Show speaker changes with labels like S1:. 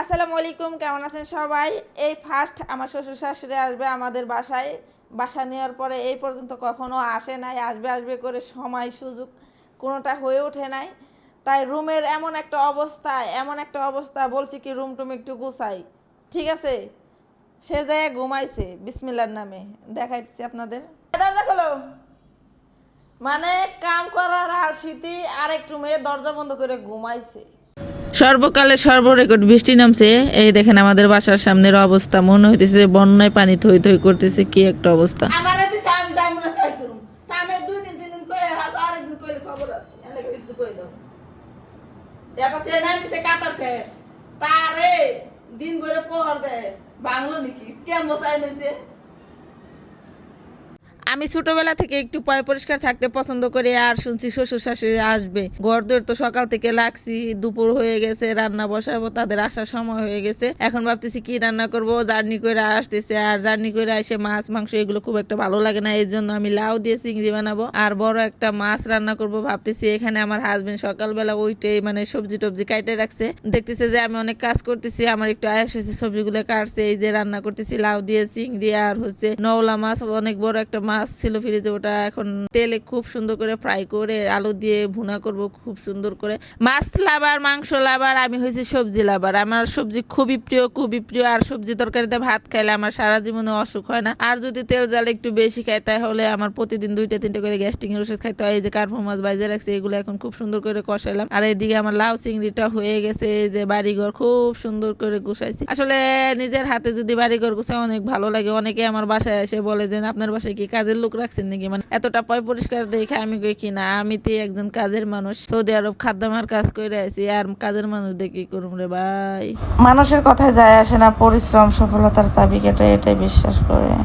S1: আসসালামু আলাইকুম, কেমন আছেন সবাই? এই ফার্স্ট আমার শ্বশুর শাশুড়ি আসবে আমাদের বাসায়। বাসা নেওয়ার পরে এই পর্যন্ত কখনো আসে নাই, আসবে আসবে করে সময়, সুযোগ কোনোটা হয়ে ওঠে নাই। তাই রুমের এমন একটা অবস্থা, এমন একটা অবস্থা, বলছি কি রুম টুম একটু গুছাই। ঠিক আছে? সে যায় ঘুমাইছে, বিসমিল্লার নামে। দেখাইতেছি আপনাদের। দরজা খোলো। মানে কাম করার আর আলসিতি আর একটু মেয়ে দরজা বন্ধ করে ঘুমাইছে।
S2: সর্বকালে সর্বরেকর্ড বৃষ্টি নামছে। এই দেখেন আমাদের বাসার সামনের অবস্থা। মনে হইতেছে বন্যায় পানি থই থই করতেছে, কি একটা অবস্থা।
S1: দিন ভরে পর দে বাংলো নাকি? লইছে
S2: আমি ছোটবেলা থেকে একটু পয় পরিষ্কার থাকতে পছন্দ করি, আর শুনছি শ্বশুর শাশুড়ি আসবে। ঘরদোর তো সকাল থেকে লাগছি, দুপুর হয়ে গেছে, রান্না বসাবো, তাদের আসার সময় হয়ে গেছে। এখন ভাবতেছি কি রান্না করব, জার্নি করে আসতেছে, আর জার্নি করে এসে মাছ, মাংস এগুলো খুব একটা ভালো লাগে না এই জন্য আমি লাউ দিয়ে চিংড়ি বানাবো। আর বড় একটা মাছ রান্না করব ভাবতেছি, এখানে আমার হাজবেন্ড সকালবেলা ওইটাই মানে সবজি টবজি কাইটে রাখছে। দেখতেছে যে আমি অনেক কাজ করতেছি, আমার একটু আয়াস হয়েছে, সবজিগুলো কাটছে, এই যে রান্না করতেছি, লাউ দিয়ে চিংড়ি, আর হচ্ছে নওলা মাছ, অনেক বড় একটা মাছ ছিল ফ্রিজে ওটা এখন তেলে খুব সুন্দর করে ফ্রাই করে, আলু দিয়ে ভুনা করব, খুব সুন্দর করে। মাছ লাবার মাংস লাবার আমি হয়েছি সবজি লাবার আমার সবজি খুবই প্রিয় খুবই প্রিয়। আর সবজি তরকারিতে ভাত খাইলে আমার সারা জীবনে অসুখ হয় না। আর যদি তেল জাল একটু বেশি খাই, তাহলে আমার প্রতিদিন দুইটা, তিনটা করে গ্যাস্ট্রিং এর ওষুধ খাইতে হয়। এই যে কার্পো মাছ বাইজে রাখছে, এগুলো এখন খুব সুন্দর করে কষাইলাম। আর এইদিকে আমার লাউ চিংড়িটা হয়ে গেছে, এই যে বাড়িঘর খুব সুন্দর করে গুছাইছি। আসলে নিজের হাতে যদি বাড়িঘর গুছাই অনেক ভালো লাগে। অনেকে আমার বাসায় এসে বলে যে, আপনার বাসায় কি কাজের লোক রাখছেন নাকি? মানে এতটা পয় পরিষ্কার দেখে আমি কই কি না? আমি তো একজন কাজের মানুষ। সৌদি আরব খাদ্যমার কাজ করে আছি আর কাজের মানুষ দেখি করুম রে ভাই?
S1: মানুষের কথায় যায় আসে না, পরিশ্রম, সফলতার চাবি চাবিকাটা এটাই বিশ্বাস করে।